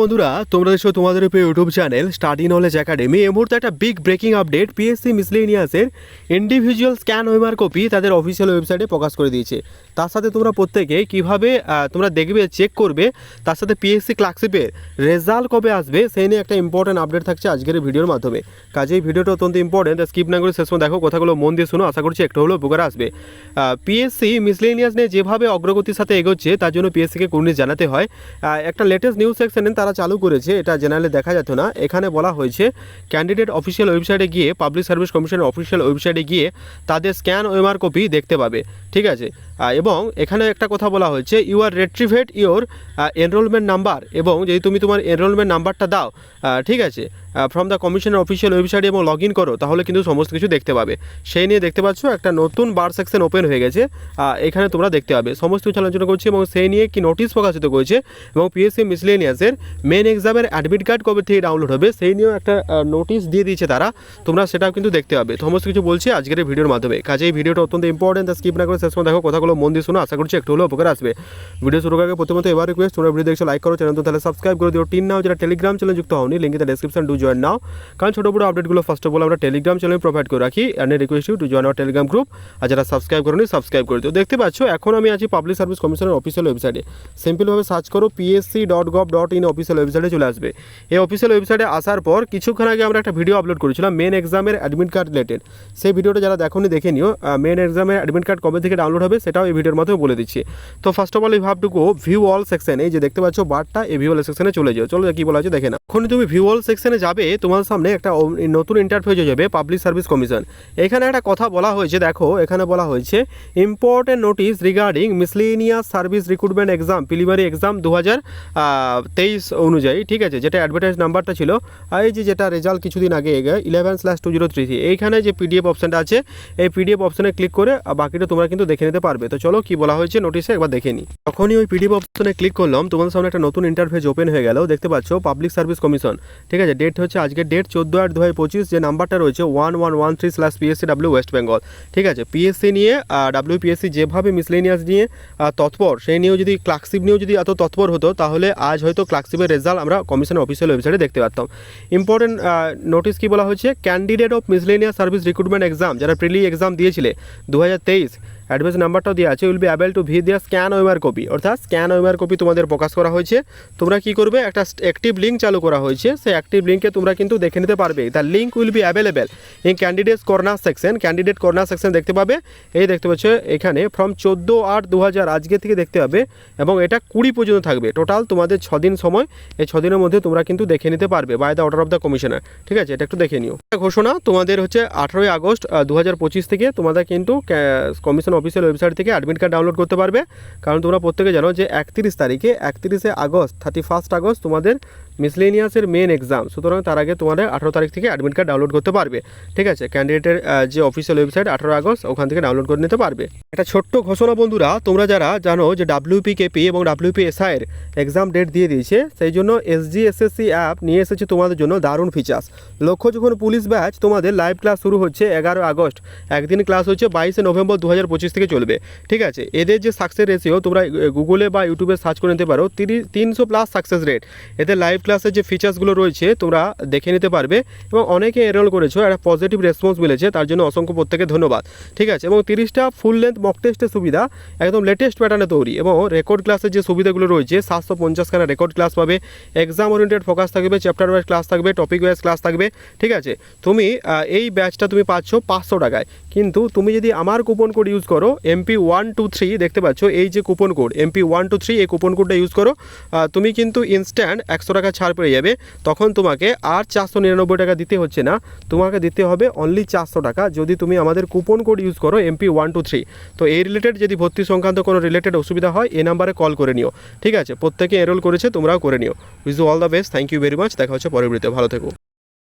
বন্ধুরা, তোমরা দেখছ তোমাদের প্রিয় YouTube channel study knowledge academy এই মুহূর্তে একটা বিগ ব্রেকিং আপডেট পিএসসি মিসলেনিয়াসের ইন্ডিভিজুয়াল স্ক্যান ওয়েমার কপি তাদের অফিসিয়াল ওয়েবসাইটে প্রকাশ করে দিয়েছে। তার সাথে তোমরা প্রত্যেকে কীভাবে তোমরা দেখবে চেক করবে, তার সাথে পিএসসি ক্লার্কশিপের রেজাল্ট কবে আসবে, সেই নিয়ে একটা ইম্পর্টেন্ট আপডেট থাকছে আজকের ভিডিওর মাধ্যমে। কাজেই ভিডিওটা অত্যন্ত ইম্পর্টেন্ট স্কিপ না করে শেষ দেখো, কথাগুলো মন দিয়ে শোনো, আশা করছি একটু হলেও উপকার আসবে। পিএসসি মিসলেনিয়াস নিয়ে যেভাবে অগ্রগতির সাথে এগোচ্ছে, তার জন্য পিএসসিকে কুর্নিশ জানাতে হয়। একটা লেটেস্ট নিউজ সেকশনে তারা চালু করেছে, এটা জেনারেলে দেখা যেত না। এখানে বলা হয়েছে ক্যান্ডিডেট অফিসিয়াল ওয়েবসাইটে গিয়ে পাবলিক সার্ভিস কমিশনের অফিসিয়াল ওয়েবসাইটে গিয়ে তাদের স্ক্যান ওএমআর কপি দেখতে পাবে। ঠিক আছে? এবং এখানে একটা কথা বলা হয়েছে you are retrieved your enrolment number এবং যদি তুমি তোমার এনরোলমেন্ট নাম্বারটা দাও ঠিক আছে ফ্রম দ্য কমিশনের অফিসিয়াল ওয়েবসাইট এবং লগ ইন করো, তাহলে কিন্তু সমস্ত কিছু দেখতে পাবে। সেই নিয়ে দেখতে পাচ্ছ একটা নতুন বার সেকশন ওপেন হয়ে গেছে এখানে তোমরা দেখতে পাবে। সমস্ত কিছু আলোচনা করছি এবং সেই নিয়ে কি নোটিশ প্রকাশিত করেছে এবং পিএসসি মিসলেনিয়াসের মেন এক্সামের অ্যাডমিট কার্ড কবে থেকে ডাউনলোড হবে, সেই নিয়েও একটা নোটিশ দিয়ে দিয়েছে তারা। তোমরা সেটাও কিন্তু দেখতে পাবে। সমস্ত কিছু বলছি আজকের ভিডিওর মাধ্যমে। কাজে এই ভিডিওটা অত্যন্ত ইম্পর্টেন্ট স্কিপ না করে শেষ দেখো কথাগুলো মন দিয়ে শোনো, আশা করছি একটু হলেও উপকার আসবে। ভিডিও শুরু আগে প্রথমত এবার রিকোয়েস্ট তোমরা ভিডিও দেখছ লাইক করো চ্যানেল তো তাহলে সাবস্ক্রাইব করে দিও। টিন নাও, যারা টেলিগ্রাম চ্যানেল যুক্ত হওনি link in description do join now. কারণ ছোটো বড় আপডেটগুলো ফার্স্ট অফ অল আমরা টেলিগ্রাম চ্যানেলে প্রোভাইড করে রাখি and request you to join our Telegram group আর যারা সাবস্ক্রাইব করেনি সাবস্ক্রাইব করে দিও। দেখতে পাচ্ছ, এখন আমি আছি পাবলিক সার্ভিস কমিশনের অফিসিয়াল ওয়েবসাইটে সিম্পলভাবে সার্চ করো PSC dot gov dot in official ওয়েবসাইটে চলে আসবে। এই অফিসিয়াল ওয়েবসাইটে আসার পর কিছুক্ষণ আগে আমরা একটা ভিডিও আপলোড করেছিলাম মেন এক্সামের অ্যাডমিট কার্ড রিলেটেড সেই ভিডিওটা যারা দেখোনি, দেখে নিও। মেন এক্সামের অ্যাডমিট কার্ড কবে থেকে ডাউনলোড হবে সেটাও এই ভিডিওর মাধ্যমে বলে দিচ্ছি। তো ফার্স্ট অফ অল এই ভাবটুকু ভিউ অল সেকশন এই যে দেখতে পাচ্ছ, বারটা এই ভিউ অল সেকশনে চলে যাও। চলো কি বলা আছে দেখে না এখন তুমি ভিউ অল সেকশনে যাবে, তোমার সামনে একটা নতুন ইন্টারফেস হয়ে যাবে পাবলিক সার্ভিস কমিশন এখানে একটা কথা বলা হয়েছে, দেখো, এখানে বলা হয়েছে important notice regarding miscellaneous service recruitment exam preliminary exam দু হাজার তেইশ অনুযায়ী, ঠিক আছে? যেটা অ্যাডভার্টাইজ নাম্বারটা ছিল এই যে যেটা রেজাল্ট কিছুদিন আগে eleven slash two zero three এইখানে যে পিডিএফ অপশনটা আছে, এই পিডিএফ অপশানে ক্লিক করে বাকিটা তোমরা কিন্তু দেখে নিতে পারবে। তো চলো কি বলা হয়েছে নোটিশে একবার দেখে নিই। যখনই ওই পিডিএফ অপশনে ক্লিক করলাম, তোমাদের সামনে একটা নতুন ইন্টারফেস ওপেন হয়ে গেল। দেখতে পাচ্ছ পাবলিক সার্ভিস কমিশন ঠিক আছে ডেট হচ্ছে আজকে ডেট চোদ্দ আট দু হাজার পঁচিশ, যে নাম্বারটা রয়েছে one one one three slash PSC W West Bengal ঠিক আছে পিএসসি নিয়ে ডাব্লিউ পিএসসি যেভাবে মিসলেনিয়াস নিয়ে তৎপর, সেই নিয়েও যদি ক্লার্কশিপ নিয়েও যদি এত তৎপর হতো, তাহলে আজ হয়তো ক্লার্কশিপের রেজাল্ট আমরা কমিশনের অফিসিয়াল ওয়েবসাইটে দেখতে পারতাম। ইম্পর্টেন্ট নোটিস কি বলা হয়েছে? Candidate of miscellaneous service recruitment exam যারা প্রিলি এক্সাম দিয়েছিলে দু হাজার তেইশ অ্যাডভাইস নাম্বারটাও দেওয়া আছে, will be able to view দেওয়া স্ক্যান ওয়েমার কপি। অর্থাৎ স্ক্যান ওয়েমার কপি তোমাদের প্রকাশ করা হয়েছে। তোমরা কি করবে? একটা অ্যাক্টিভ লিঙ্ক চালু করা হয়েছে। সেই অ্যাক্টিভ লিঙ্কে তোমরা কিন্তু দেখে নিতে পারবে। The link will be available in candidates corner section candidate corner section দেখতে পাবে। এই দেখতে পাচ্ছ, এখানে ফ্রম চোদ্দ আট দু আজকে থেকে দেখতে পাবে এবং এটা কুড়ি পর্যন্ত থাকবে। টোটাল তোমাদের ছদিন সময়। এই ছদিনের মধ্যে তোমরা কিন্তু দেখে নিতে পারবে by the order of the commissioner ঠিক আছে? এটা একটু দেখে নিও। ঘোষণা, তোমাদের হচ্ছে আঠারোই আগস্ট দু থেকে তোমাদের কিন্তু কমিশন অফিসিয়াল ওয়েবসাইট থেকে অ্যাডমিট কার্ড ডাউনলোড করতে পারবে। কারণ তোমরা প্রত্যেকে জানো যে একত্রিশ তারিখে, একত্রিশে আগস্ট থার্টি ফার্স্ট আগস্ট তোমাদের মিসলেনিয়াসের মেন এক্সাম সুতরাং তার আগে তোমাদের আঠারো তারিখ থেকে অ্যাডমিট কার্ড ডাউনলোড করতে পারবে, ঠিক আছে? ক্যান্ডিডেটের যে অফিসিয়াল ওয়েবসাইট আঠারো আগস্ট, ওখান থেকে ডাউনলোড করে নিতে পারবে। একটা ছোট্ট ঘোষণা বন্ধুরা, তোমরা যারা জানো যে ডাব্লিউপি কেপি এবং ডাব্লিউপি এসআইয়ের এক্সাম ডেট দিয়ে দিয়েছে, সেই জন্য এসজি এসএসসি অ্যাপ নিয়ে এসেছে তোমাদের জন্য দারুণ ফিচার্স লক্ষ্য, যখন পুলিশ ব্যাচ তোমাদের লাইভ ক্লাস শুরু হচ্ছে এগারো আগস্ট, একদিন ক্লাস হচ্ছে বাইশে নভেম্বর দু হাজার পঁচিশ থেকে চলবে, ঠিক আছে? এদের যে সাকসেস রেশিও তোমরা গুগলে বা ইউটিউবে সার্চ করে নিতে পারো, তিরিশ, তিনশো প্লাস সাকসেস রেট এদের লাইভ ক্লাসের যে ফিচার্সগুলো রয়েছে, তোমরা দেখে নিতে পারবে। এবং অনেকে এনরোল করেছ, একটা পজিটিভ রেসপন্স মিলেছে, তার জন্য অসংখ্য প্রত্যেকে ধন্যবাদ। ঠিক আছে? এবং তিরিশটা ফুল লেন্থ মক টেস্টের সুবিধা, একদম লেটেস্ট প্যাটার্নে তৈরি। এবং রেকর্ড ক্লাসের যে সুবিধাগুলো রয়েছে, সাতশো পঞ্চাশখানা রেকর্ড ক্লাস পাবে এক্সাম ওরিয়েন্টেড ফোকাস থাকবে চ্যাপ্টার ওয়াইজ ক্লাস থাকবে টপিক ওয়াইজ ক্লাস থাকবে, ঠিক আছে? তুমি এই ব্যাচটা তুমি পাচ্ছ পাঁচশো টাকায়। কিন্তু তুমি যদি আমার কুপন কোড ইউজ করো এমপি ওয়ান টু থ্রি দেখতে পাচ্ছ, এই যে coupon code MP one two three এই কুপন কোডটা ইউজ করো তুমি কিন্তু ইনস্ট্যান্ট একশো টাকা ছাড় পেয়ে যাবে। তখন তোমাকে আর চারশো নিরানব্বই টাকা দিতে হচ্ছে না, তোমাকে দিতে হবে অনলি চারশো টাকা যদি তুমি আমাদের কুপন কোড ইউজ করো এমপি ওয়ান টু থ্রি তো এই রিলেটেড যদি ভর্তি সংক্রান্ত কোনো রিলেটেড অসুবিধা হয়, এই নাম্বারে কল করে নিও। ঠিক আছে? প্রত্যেকে এনরোল করেছে, তোমরাও করে নিও। With all the best thank you very much দেখা হচ্ছে ভিডিওতে ভালো থেকো।